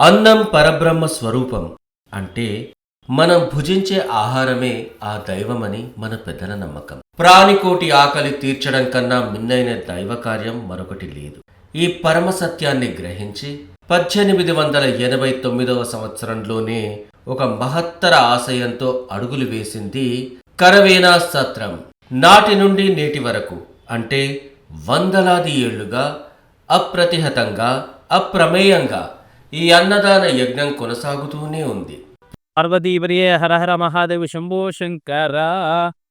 అన్నం పరబ్రహ్మ స్వరూపం అంటే మనం భుజించే ఆహారమే ఆ దైవమని మన పెద్దల నమ్మకం. ప్రాణికోటి ఆకలి తీర్చడం కన్నా మిన్నైన దైవ కార్యం మరొకటి లేదు. ఈ పరమ సత్యాన్ని గ్రహించి పద్దెనిమిది వందల ఎనభై తొమ్మిదవ సంవత్సరంలోనే ఒక మహత్తర ఆశయంతో అడుగులు వేసింది కరవేనా సత్రం. నాటి నుండి నేటి వరకు అంటే వందలాది ఏళ్ళుగా అప్రతిహతంగా అప్రమేయంగా ఈ అన్నదాన యజ్ఞం కొనసాగుతూనే ఉంది. పార్వతీపర్యే హర హర మహాదేవ శంభో శంకర.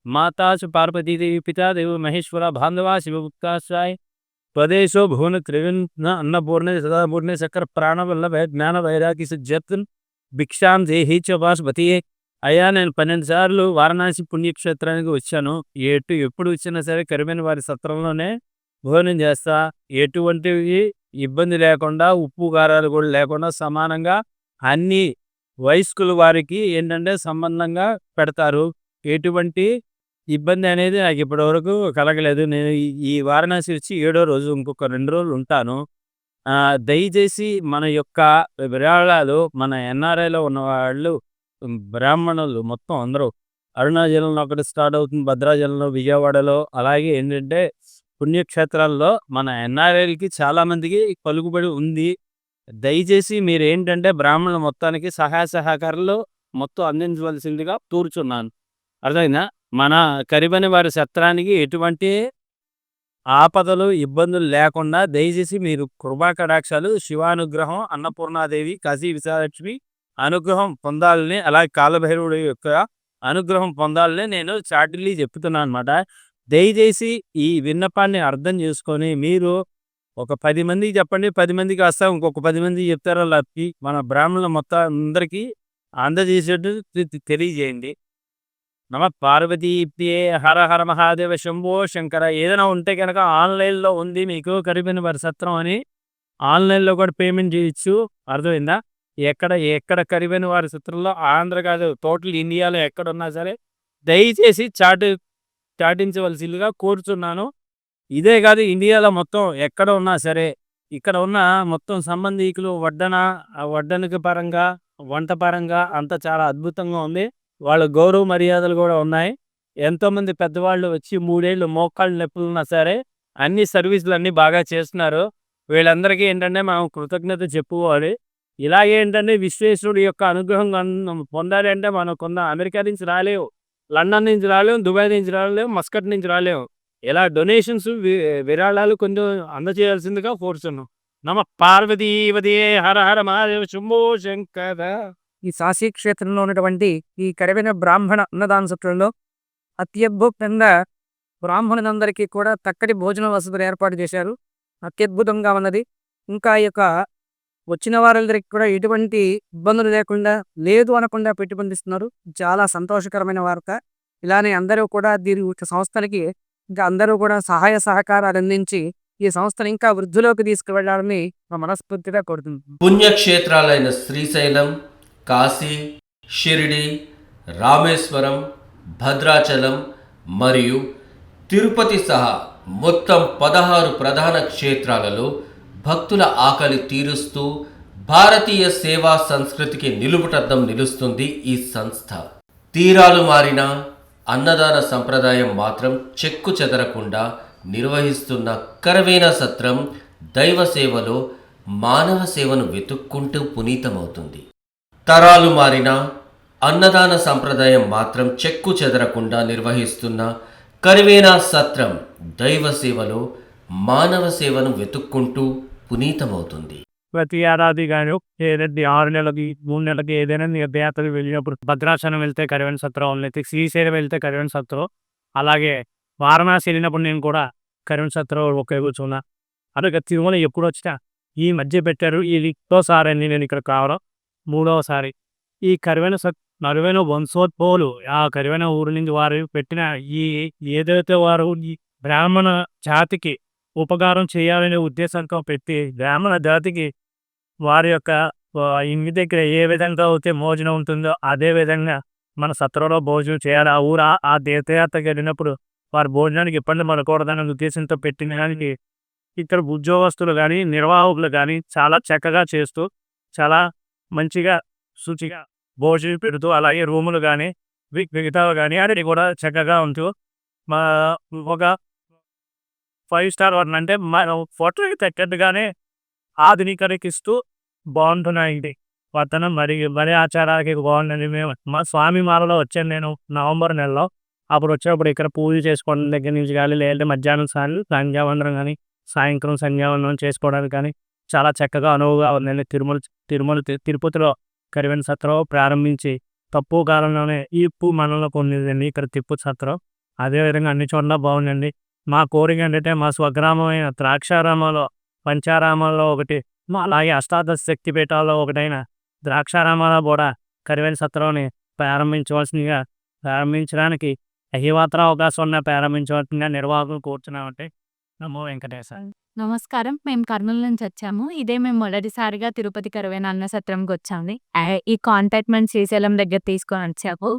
మాతాసు పార్వతీదేవి పితాదేవి మహేశ్వర బాంధవా శివగుప్తాశ్రాయ్ ప్రదేశో భువన త్రివిన్న అన్నపూర్ణ సదాపూర్ణ చక్ర ప్రాణవల్లభ జ్ఞాన వైరాగి సజ్జత్ భిక్షాం దేహి చ అయ్యా నేను పన్నెండు సార్లు వారణాసి పుణ్యక్షేత్రానికి వచ్చాను. ఎటు ఎప్పుడు వచ్చినా సరే కరిమైన వారి సత్రంలోనే భోజనం చేస్తా. ఎటువంటివి ఇబ్బంది లేకుండా ఉప్పు కారాలు కూడా లేకుండా సమానంగా అన్ని వయస్కుల వారికి ఏంటంటే సంబంధంగా పెడతారు. ఎటువంటి ఇబ్బంది అనేది నాకు ఇప్పటివరకు కలగలేదు. నేను ఈ- వారణాసి వచ్చి ఏడో రోజు ఇంకొక రెండు రోజులు ఉంటాను. దయచేసి మన యొక్క విరాళాలు మన ఎన్ఆర్ఐలో ఉన్న వాళ్ళు బ్రాహ్మణులు మొత్తం అందరూ అరుణాచలంలో ఒకటి స్టార్ట్ అవుతుంది భద్రాచలంలో విజయవాడలో అలాగే ఏంటంటే పుణ్యక్షేత్రాల్లో మన ఎన్ఆర్ఐలకి చాలామందికి పలుకుబడి ఉంది. దయచేసి మీరు ఏంటంటే బ్రాహ్మణుల మొత్తానికి సహాయ సహకారాలు మొత్తం అందించవలసిందిగా తూర్చున్నాను. అర్థమైందా? మన కరిబని వారి సత్రానికి ఎటువంటి ఆపదలు ఇబ్బందులు లేకుండా దయచేసి మీరు కృపా కటాక్షాలు శివానుగ్రహం అన్నపూర్ణాదేవి కాశీ విశాలక్ష్మి అనుగ్రహం పొందాలని అలాగే కాలభైరవుడి యొక్క అనుగ్రహం పొందాలని నేను చాటిల్లీ చెప్తున్నాను అనమాట దయచేసి ఈ విన్నపాన్ని అర్థం చేసుకొని మీరు ఒక పది మందికి చెప్పండి. పది మందికి వస్తా ఇంకొక పది మందికి చెప్తారా? లక్కి మన బ్రాహ్మణుల మొత్తం అందరికీ అందజేసేట్టు తెలియజేయండి. నమ పార్వతీప్యే హర హర మహాదేవ శంభో శంకర. ఏదైనా ఉంటే కనుక ఆన్లైన్లో ఉంది మీకు కరిపిన వారి సత్రం అని ఆన్లైన్లో కూడా పేమెంట్ చేయొచ్చు. అర్థమైందా? ఎక్కడ ఎక్కడ కరిపోయిన వారి సత్రంలో ఆంధ్ర కాదు టోటల్ ఇండియాలో ఎక్కడ ఉన్నా సరే దయచేసి చాటు చాటించవలసిందిగా కోరుచున్నాను. ఇదే కాదు ఇండియాలో మొత్తం ఎక్కడ ఉన్నా సరే ఇక్కడ ఉన్న మొత్తం సంబంధికులు వడ్డన వడ్డనకి పరంగా వంట పరంగా అంతా చాలా అద్భుతంగా ఉంది. వాళ్ళ గౌరవ మర్యాదలు కూడా ఉన్నాయి. ఎంతోమంది పెద్దవాళ్ళు వచ్చి మూడేళ్ళు మోకాళ్ళు నొప్పులు ఉన్నా సరే అన్ని సర్వీసులు అన్నీ బాగా చేస్తున్నారు. వీళ్ళందరికీ ఏంటంటే మనం కృతజ్ఞత చెప్పుకోవాలి. ఇలాగే ఏంటంటే విశ్వేశ్వరుడు యొక్క అనుగ్రహం పొందాలంటే పొందాలి అంటే మనం కొంత అమెరికా నుంచి రాలేవు. లండన్ నుంచి రాలేము దుబాయ్ నుంచి రాలేము మస్కట్ నుంచి రాలేము ఇలా డొనేషన్స్ విరాళాలు కొంచెం అందజేయాల్సిందిగా కోరుతున్నాం నమ పార్వతీవతి హర హర మహాదేవ శుంభో శంకర. ఈ సాశీ క్షేత్రంలో ఉన్నటువంటి ఈ కరివెన బ్రాహ్మణ అన్నదాన సత్రంలో అత్యద్భుతంగా బ్రాహ్మణులందరికీ కూడా చక్కటి భోజన వసతులు ఏర్పాటు చేశారు. అత్యద్భుతంగా ఉన్నది. ఇంకా ఈ యొక్క వచ్చిన వారందరికీ కూడా ఎటువంటి ఇబ్బందులు లేకుండా లేదు అనకుండా పెట్టుబడిస్తున్నారు చాలా సంతోషకరమైన వార్త. ఇలానే అందరూ కూడా దీని ఒక సంస్థలకి ఇంకా అందరూ కూడా సహాయ సహకారాలు అందించి ఈ సంస్థను ఇంకా వృద్ధిలోకి తీసుకువెళ్ళాలని మనస్ఫూర్తిగా కోరుతుంది పుణ్యక్షేత్రాలైన శ్రీశైలం కాశీ షిరిడి రామేశ్వరం భద్రాచలం మరియు తిరుపతి సహా మొత్తం పదహారు ప్రధాన క్షేత్రాలలో భక్తుల ఆకలి తీరుస్తూ భారతీయ సేవా సంస్కృతికి నిలుపుటద్దం నిలుస్తుంది ఈ సంస్థ. తీరాలు మారిన అన్నదాన సంప్రదాయం మాత్రం చెక్కు చెదరకుండా నిర్వహిస్తున్న కరవేన సత్రం దైవ సేవలో మానవ సేవను వెతుక్కుంటూ పునీతమవుతుంది. తరాలు మారిన అన్నదాన సంప్రదాయం మాత్రం చెక్కు చెదరకుండా నిర్వహిస్తున్న కరివేనా సత్రం దైవ సేవలో మానవ సేవను వెతుక్కుంటూ పునీతమవుతుంది. ప్రతి ఏడాది కానీ ఏదైతే ఆరు నెలలకి మూడు నెలలకి ఏదైనా తీర్థయాత్రలు వెళ్ళినప్పుడు భద్రాచలం వెళ్తే కరివెన సత్రం లేకపోతే శ్రీశైలం వెళ్తే కరివెన సత్రం అలాగే వారణాసి వెళ్ళినప్పుడు నేను కూడా కరివెన సత్రం ఒకే కూర్చున్నా. అలాగే తిరుమల ఎప్పుడు వచ్చినా ఈ మధ్య పెట్టారు ఇది సారి అని నేను ఇక్కడ కావడం మూడవసారి ఈ కరివెన సత్ నరువైన వంశోద్భవులు ఆ కరివెన ఊరు నుంచి వారు పెట్టిన ఈ ఏదైతే వారు ఈ బ్రాహ్మణ జాతికి ఉపకారం చేయాలనే ఉద్దేశంతో పెట్టి బ్రాహ్మణ జాతికి వారి యొక్క ఇంటి దగ్గర ఏ విధంగా అయితే భోజనం ఉంటుందో అదే విధంగా మన సత్రంలో భోజనం చేయాలి. ఆ ఊరు ఆ- ఆ తీర్థయాత్రకి వెళ్ళినప్పుడు వారి భోజనానికి ఇబ్బంది పడకూడదనే ఉద్దేశంతో పెట్టిన దానికి ఇక్కడ ఉద్యోగస్తులు కానీ నిర్వాహకులు కానీ చాలా చక్కగా చేస్తూ చాలా మంచిగా శుచిగా భోజనం పెడుతూ అలాగే రూములు కానీ మిగతావి కానీ అన్ని కూడా చక్కగా ఉంటూ మా ఒక ఫైవ్ స్టార్ వన్ అంటే మన ఫోటోకి తగ్గట్టుగానే ఆధునీకరికిస్తూ బాగుంటున్నాయి పట్టణం మరి మరి ఆచారాలకి బాగుందని మేము మా స్వామి మాలలో వచ్చాను నేను నవంబర్ నెలలో. అప్పుడు వచ్చినప్పుడు ఇక్కడ పూజ చేసుకోవడం దగ్గర నుంచి కానీ లేదంటే మధ్యాహ్నం సార్లు సంధ్యావందనం కానీ సాయంత్రం సంధ్యావందనం చేసుకోవడానికి కానీ చాలా చక్కగా అనువుగా ఉందండి. తిరుమల తిరుమల తి- తిరుపతిలో కరివెన సత్రం ప్రారంభించి తక్కువ కాలంలోనే ఈ ఉప్పు మనలో పొందిందండి ఇక్కడ తిప్పు సత్రం. అదేవిధంగా అన్ని చోట్ల బాగుందండి. మా కోరిక ఏంటంటే మా స్వగ్రామమైన ద్రాక్షారామంలో పంచారామంలో ఒకటి మా అలాగే అష్టాదశ శక్తి పీఠాల్లో ఒకటైన ద్రాక్షారామాలో కూడా కరివేల సత్రంని ప్రారంభించవలసిందిగా ప్రారంభించడానికి అహివాత్ర అవకాశం ఉన్న ప్రారంభించవలసిందిగా నిర్వాహకులు కూర్చున్నామంటే నమో వెంకటేశ. నమస్కారం. మేము కర్నూలు నుంచి వచ్చాము. ఇదే మేము మొదటిసారిగా తిరుపతి కరువైన అన్న సత్రంకి వచ్చాము ఈ కాంటాక్ట్ మేము శ్రీశైలం దగ్గర తీసుకొని వచ్చాము.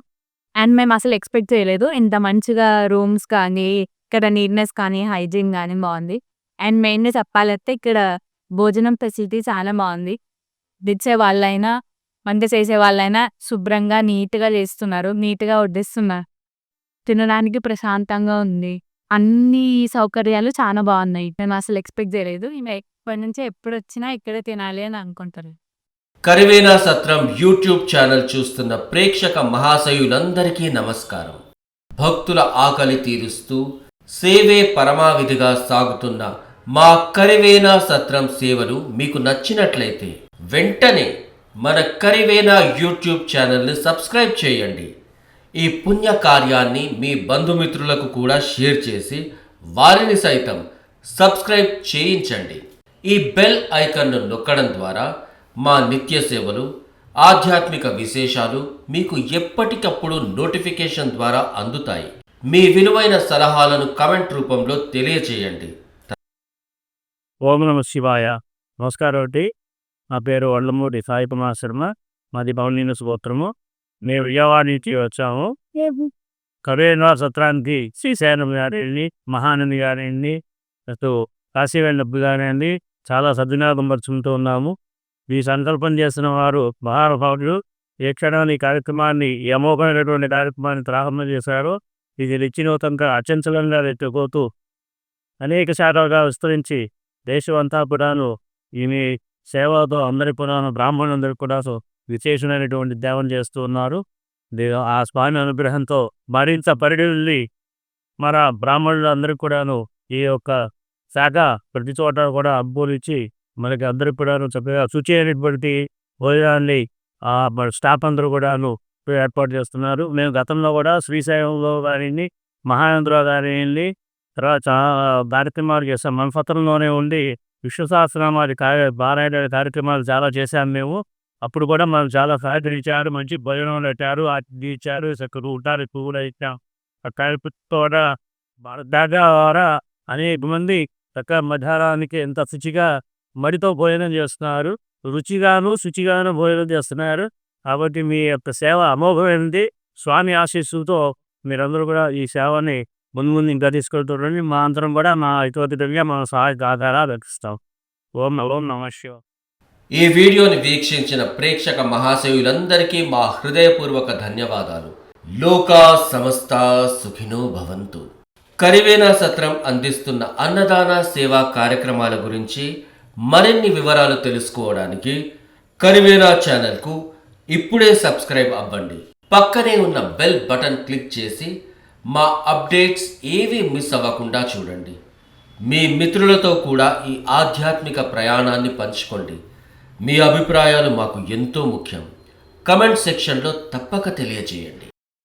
అండ్ మేము అసలు ఎక్స్పెక్ట్ చేయలేదు. ఇంత మంచిగా రూమ్స్ కానీ ఇక్కడ నీట్నెస్ కానీ హైజీన్ కానీ బాగుంది. అండ్ మెయిన్గా చెప్పాలంటే ఇక్కడ భోజనం ఫెసిలిటీ చాలా బాగుంది. దిచ్చే వాళ్ళైనా వంట చేసే వాళ్ళైనా శుభ్రంగా నీట్గా చేస్తున్నారు. నీట్గా వడ్డిస్తున్నారు. తినడానికి ప్రశాంతంగా ఉంది. అన్ని సౌకర్యాలు చాలా బాగున్నాయి. మేము అసలు ఎక్స్పెక్ట్ చేయలేదు. మేము ఇప్పటి నుంచి ఎప్పుడు వచ్చినా ఇక్కడే తినాలి అని అనుకుంటారు. కరివేనా సత్రం యూట్యూబ్ ఛానల్ చూస్తున్న ప్రేక్షక మహాశయులందరికీ నమస్కారం. భక్తుల ఆకలి తీరుస్తూ సేవే పరమావిధిగా సాగుతున్న మా కరివేనా సత్రం సేవలు మీకు నచ్చినట్లయితే వెంటనే మన కరివేనా యూట్యూబ్ ఛానల్ని సబ్స్క్రైబ్ చేయండి. ఈ పుణ్య కార్యాన్ని మీ బంధుమిత్రులకు కూడా షేర్ చేసి వారిని సైతం సబ్స్క్రైబ్ చేయించండి. ఈ బెల్ ఐకాన్ను నొక్కడం ద్వారా మా నిత్య సేవలు ఆధ్యాత్మిక విశేషాలు మీకు ఎప్పటికప్పుడు నోటిఫికేషన్ ద్వారా అందుతాయి. మీ విలువైన సలహాలను కమెంట్ రూపంలో తెలియచేయండి ఓం నమ శివాయ. నమస్కారం అండి. నా పేరు వడ్లమూడి సాయి కుమార్ శర్మ. మాది పౌర్ణిన గోత్రము. మేము విజయవాడ నుంచి వచ్చాము. కరోనా సత్రానికి శ్రీశైలం గారిని మహానంది గారిని అటు కాశీవేళ్ళ గారిని చాలా సద్వినియోగం పరుచుకుంటూ ఉన్నాము. ఈ సంకల్పం చేసిన వారు మహానుభావులు. ఏ క్షణాన్ని ఈ కార్యక్రమాన్ని అమోఘమైనటువంటి కార్యక్రమాన్ని ప్రారంభం చేశారు ఇది నిచ్చినూతంగా అచంచలంగా రెట్టుకోతూ అనేక శాఖలుగా విస్తరించి దేశమంతా కూడాను ఈమె సేవతో అందరి పురాణ బ్రాహ్మణులందరూ కూడా విశేషమైనటువంటి దేవం చేస్తూ ఉన్నారు. ఆ స్వామి అనుగ్రహంతో మరింత పరిడిల్లి మన బ్రాహ్మణులందరికీ కూడాను ఈ యొక్క శాఖ ప్రతి చోట కూడా అబ్బోలిచ్చి మనకి అందరికి కూడాను చక్కగా శుచి అయినటువంటి భోజనాన్ని ఆ మన స్టాఫ్ అందరూ కూడాను ఏర్పాటు చేస్తున్నారు. మేము గతంలో కూడా శ్రీశైలంలో గారిని మహానందరావు గారిని తర్వాత చాలా కార్యక్రమాలు చేస్తాం ఉండి విశ్వసహస్రనామాది కార్య బారాయణ కార్యక్రమాలు చాలా చేశాము మేము. అప్పుడు కూడా మనం చాలా సహకరించారు మంచి భోజనం పెట్టారు అతిథి ఇచ్చారు చక్కగా ఉంటారు పువ్వులు ఇచ్చాం. ఆ కూడా ద్వారా అనేక మంది చక్కగా మధ్యాహ్నానికి ఎంత శుచిగా మడితో భోజనం చేస్తున్నారు. రుచిగాను శుచిగాను భోజనం చేస్తున్నారు. కాబట్టి మీ యొక్క సేవ అమోఘమైనది స్వామి ఆశీస్సుతో మీరందరూ కూడా ఈ సేవని ముందు ముందు ఇంకా తీసుకెళ్తారని మా అందరం కూడా మా ఇతోతిగా మన సహాయ ఆధారా రక్షిస్తాం ఓం ఓం నమ శివ ఈ వీడియోని వీక్షించిన ప్రేక్షక మహాశయులందరికీ మా హృదయపూర్వక ధన్యవాదాలు. లోకా సమస్త సుఖినో భవంతు. కరివేనా సత్రం అందిస్తున్న అన్నదాన సేవా కార్యక్రమాల గురించి మరిన్ని వివరాలు తెలుసుకోవడానికి కరివేనా ఛానల్కు ఇప్పుడే సబ్స్క్రైబ్ అవ్వండి. పక్కనే ఉన్న బెల్ బటన్ క్లిక్ చేసి మా అప్డేట్స్ ఏవి మిస్ అవ్వకుండా చూడండి. మీ మిత్రులతో కూడా ఈ ఆధ్యాత్మిక ప్రయాణాన్ని పంచుకోండి. మీ అభిప్రాయాలు మాకు ఎంతో ముఖ్యం. కమెంట్ సెక్షన్లో తప్పక తెలియజేయండి.